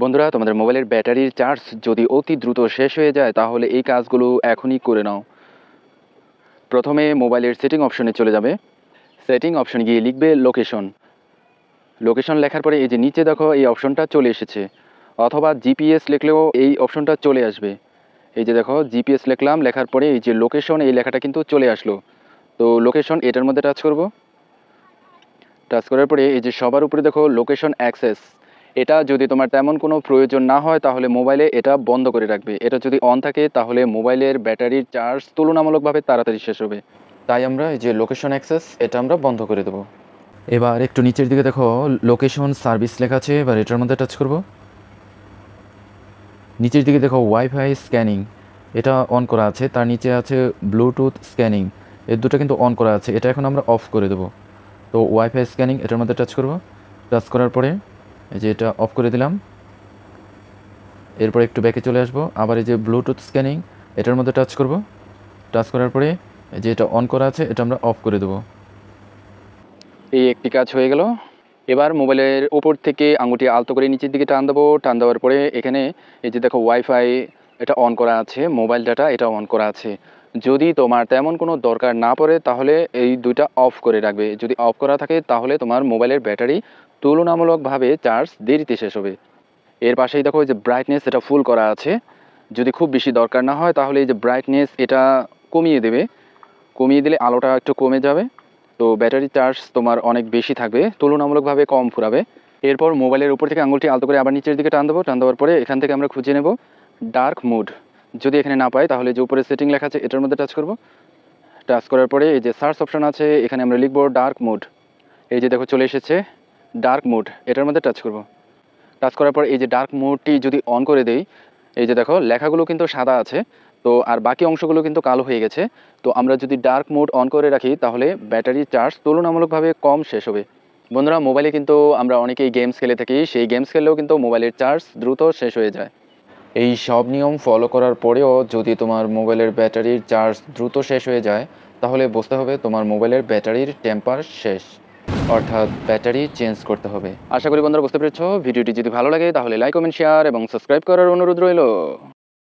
বন্ধুরা, তোমাদের মোবাইলের ব্যাটারির চার্জ যদি অতি দ্রুত শেষ হয়ে যায়, তাহলে এই কাজগুলো এখনই করে নাও। প্রথমে মোবাইলের সেটিং অপশনে চলে যাবে। সেটিং অপশনে গিয়ে লিখবে লোকেশন। লোকেশন লেখার পরে এই যে নিচে দেখো, এই অপশনটা চলে এসেছে। অথবা জিপিএস লিখলেও এই অপশনটা চলে আসবে। এই যে দেখো, জিপিএস লিখলাম, লেখার পরে এই যে লোকেশন, এই লেখাটা কিন্তু চলে আসলো। তো লোকেশন এটার মধ্যে টাচ করব। টাচ করার পরে এই যে সবার উপরে দেখো, লোকেশন অ্যাক্সেস। এটা যদি তোমার তেমন কোনো প্রয়োজন না হয়, তাহলে মোবাইলে এটা বন্ধ করে রাখবে। এটা যদি অন থাকে, তাহলে মোবাইলের ব্যাটারির চার্জ তুলনামূলকভাবে তাড়াতাড়ি শেষ হবে। তাই আমরা এই যে লোকেশন অ্যাক্সেস এটা আমরা বন্ধ করে দেবো। এবার একটু নিচের দিকে দেখো লোকেশন সার্ভিস লেখা আছে, এবার এটার মধ্যে টাচ করব। নিচের দিকে দেখো ওয়াইফাই স্ক্যানিং এটা অন করা আছে। তার নিচে আছে ব্লুটুথ স্ক্যানিং এর দুটো কিন্তু অন করা আছে। এটা এখন আমরা অফ করে দেবো। তো ওয়াইফাই স্ক্যানিং এটার মধ্যে টাচ করব। টাচ করার পরে এই যে এটা অফ করে দিলাম। এরপর একটু ব্যাকে চলে আসব। আবার এই যে ব্লুটুথ স্ক্যানিং এটার মধ্যে টাচ করব। টাচ করার পরে এই যে এটা অন করা আছে, এটা আমরা অফ করে দেবো। এই একটি কাজ হয়ে গেল। এবার মোবাইলের উপর থেকে আঙুটি আলতো করে নিচের দিকে টান দেবো। টান দেওয়ার পরে এখানে এই যে দেখো ওয়াইফাই এটা অন করা আছে। মোবাইল ডাটা এটা অন করা আছে। যদি তোমার তেমন কোনো দরকার না পড়ে, তাহলে এই দুইটা অফ করে রাখবে। যদি অফ করা থাকে, তাহলে তোমার মোবাইলের ব্যাটারি তুলনামূলকভাবে চার্জ দেরিতে শেষ হবে। এর পাশেই দেখো যে ব্রাইটনেস এটা ফুল করা আছে। যদি খুব বেশি দরকার না হয় তাহলে এই যে ব্রাইটনেস এটা কমিয়ে দেবে। কমিয়ে দিলে আলোটা একটু কমে যাবে। তো ব্যাটারি চার্জ তোমার অনেক বেশি থাকবে, তুলনামূলকভাবে কম ফুরাবে। এরপর মোবাইলের উপর থেকে আঙুলটি আলতো করে আবার নিচের দিকে টান দেবো। টান দেওয়ার পরে এখান থেকে আমরা খুঁজে নেব ডার্ক মুড যদি এখানে না পাই তাহলে যে উপরে সেটিং লেখা আছে, এটার মধ্যে টাচ করব। টাচ করার পরে এই যে সার্চ অপশান আছে, এখানে আমরা লিখব ডার্ক মুড এই যে দেখো চলে এসেছে। ডার্ক মুড এটার মধ্যে টাচ করব। টাচ করার পর এই যে ডার্ক মোডটি যদি অন করে দেই, এই যে দেখো, লেখাগুলো কিন্তু সাদা আছে, তো আর বাকি অংশগুলো কিন্তু কালো হয়ে গেছে। তো আমরা যদি ডার্ক মোড অন করে রাখি, তাহলে ব্যাটারি চার্জ তুলনামূলকভাবে কম শেষ হবে। বন্ধুরা মোবাইলে কিন্তু আমরা অনেকেই গেমস খেলে থাকি, সেই গেমস খেললেও কিন্তু মোবাইলের চার্জ দ্রুত শেষ হয়ে যায়। এই সব নিয়ম ফলো করার পরেও যদি তোমার মোবাইলের ব্যাটারির চার্জ দ্রুত শেষ হয়ে যায়, তাহলে বুঝতে হবে তোমার মোবাইলের ব্যাটারির টেম্পার শেষ। অর্থাৎ ব্যাটারি চেঞ্জ করতে হবে। আশা করি বন্ধুরা বুঝতে পেরেছ। ভিডিওটি যদি ভালো লাগে তাহলে লাইক কমেন্ট শেয়ার এবং সাবস্ক্রাইব করার অনুরোধ রইল।